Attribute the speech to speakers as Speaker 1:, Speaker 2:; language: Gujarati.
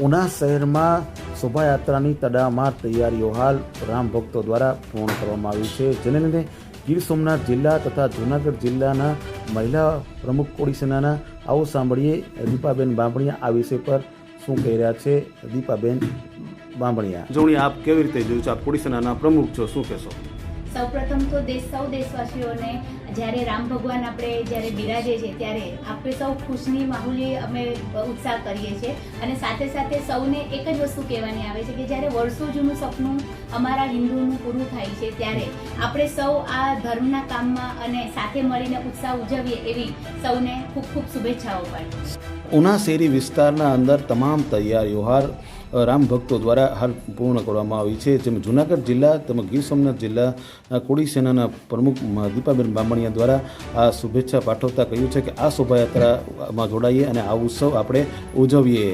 Speaker 1: ઉના શહેરમાં શોભાયાત્રાની તડામાર તૈયારીઓ હાલ રામ ભક્તો દ્વારા પૂર્ણ કરવામાં આવી છે. જેને લીધે ગીર સોમનાથ જિલ્લા તથા જૂનાગઢ જિલ્લાના મહિલા પ્રમુખ કોળી સેનાના આવો સાંભળીએ. દીપાબેન બાંભણિયા આ વિષય પર શું કહી રહ્યા છે? દીપાબેન બાંભણિયા. જોણી, આપ કેવી રીતે જોયું છે? આપ કોળી સેનાના પ્રમુખ છો, શું કહેશો?
Speaker 2: સૌપ્રથમ તો દેશ સૌ દેશવાસીઓને જ્યારે રામ ભગવાન આપણે જ્યારે બિરાજે છે ત્યારે આપણે સૌ ખુશની માહુલી અમે ઉત્સાહ કરીએ છીએ. અને સાથે સાથે સૌને એક જ વસ્તુ કહેવાની આવે છે કે જ્યારે વર્ષો જૂનું સપનું અમારા હિન્દુનું પૂરું થાય છે ત્યારે આપણે સૌ આ ધર્મના કામમાં અને સાથે મળીને ઉત્સાહ ઉજવીએ એવી સૌને ખૂબ ખૂબ શુભેચ્છાઓ પણ
Speaker 1: ઉના શેરી વિસ્તારના અંદર તમામ તૈયારીઓ અ, રામ ભક્તો દ્વારા હાલ પૂર્ણ કરવામાં આવી છે. જેમાં જૂનાગઢ જિલ્લા તેમજ ગીર સોમનાથ જિલ્લા કોળી સેનાના પ્રમુખ દીપાબેન બામણિયા દ્વારા આ શુભેચ્છા પાઠવતા કહ્યું છે કે આ શોભાયાત્રામાં જોડાઈએ અને આ ઉત્સવ આપણે ઉજવીએ.